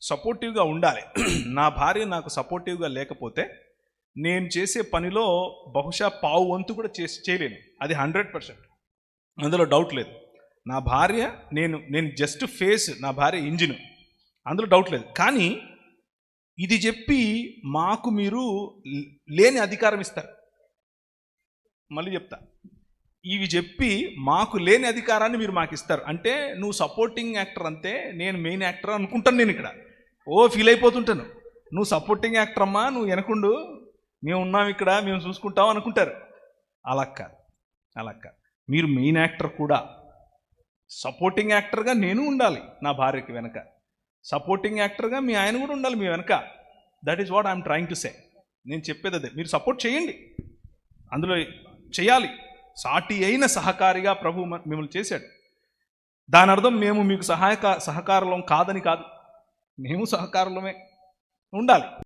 సపోర్టివ్గా ఉండాలి. నా భార్య నాకు సపోర్టివ్గా లేకపోతే నేను చేసే పనిలో బహుశా పావు వంతు కూడా చేసి చేయలేను. అది హండ్రెడ్ పర్సెంట్. అందులో డౌట్ లేదు. నా భార్య నేను నేను జస్ట్ ఫేస్ నా భార్య ఇంజిన్. అందులో డౌట్ లేదు. కానీ ఇది చెప్పి మాకు మీరు లేని అధికారం ఇస్తారు. మళ్ళీ చెప్తా. ఇవి చెప్పి మాకు లేని అధికారాన్ని మీరు మాకు ఇస్తారు. అంటే నువ్వు సపోర్టింగ్ యాక్టర్ అంతే నేను మెయిన్ యాక్టర్ అనుకుంటాను నేను ఇక్కడ. ఓ ఫీల్ అయిపోతుంటాను. నువ్వు సపోర్టింగ్ యాక్టర్ అమ్మా నువ్వు వెనకుండు. మేము ఉన్నాం ఇక్కడ మేము చూసుకుంటాం అనుకుంటారు. అలా కాదు. అలా కాదు. మీరు మెయిన్ యాక్టర్ కూడా సపోర్టింగ్ యాక్టర్గా నేను ఉండాలి నా భార్యకి వెనక. సపోర్టింగ్ యాక్టర్గా మీ ఆయన కూడా ఉండాలి మీ వెనక. That is what I'm trying to say నేను చెప్పేది అదే. మీరు సపోర్ట్ చేయండి. అందులో చేయాలి. సాటి అయిన సహకారిగా ప్రభు మిమ్మల్ని చేశాడు. దాని అర్థం మేము మీకు సహాయక సహకారం కాదని కాదు. మేము సహకారులమే. ఉండాలి.